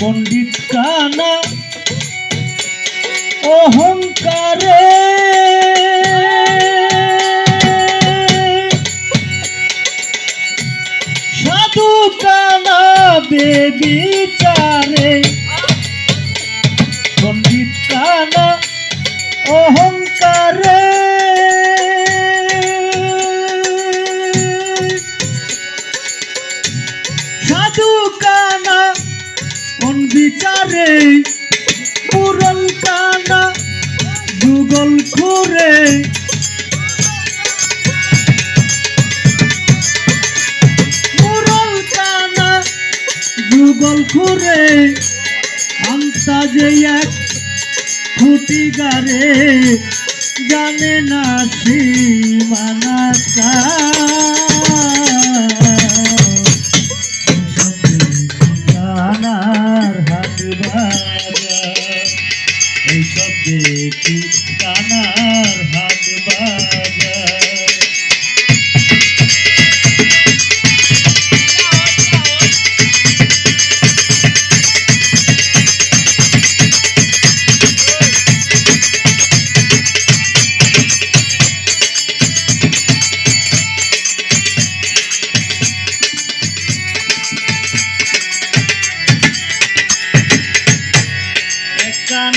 পণ্ডিত কানা অহংকারে বিচারে পুরন কানা যুগল খুরে পুরন কানা যুগল খুরে আমতা যে এক খুঁটি গারে জানে না সীমানাটা দেখি কানার হাত বাজার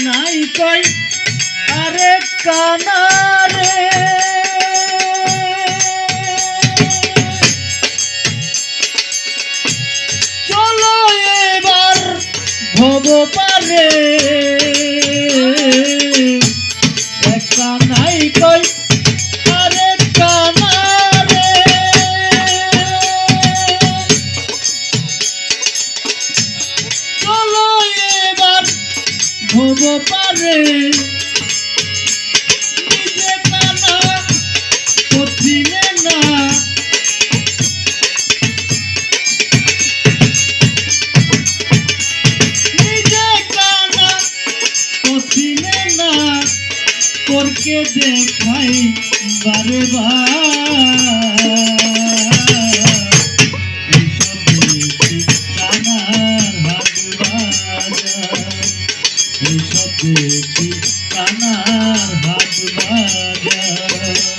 কানাই কই আরে কানারে। চলো এবার ভব পারে কানাই কই ভব পারে। করকে দেখাই বারে বার। দেখি কানার হাত বাজার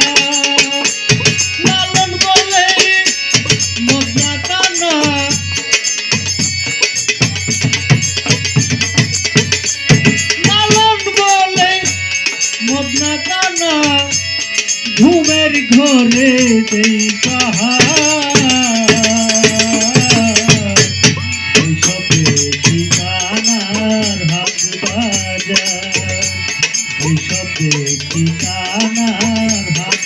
ঘুমের ঘরে দেই এইসব ঠিকানার হাত বাজার এইসব ঠিকানার হাত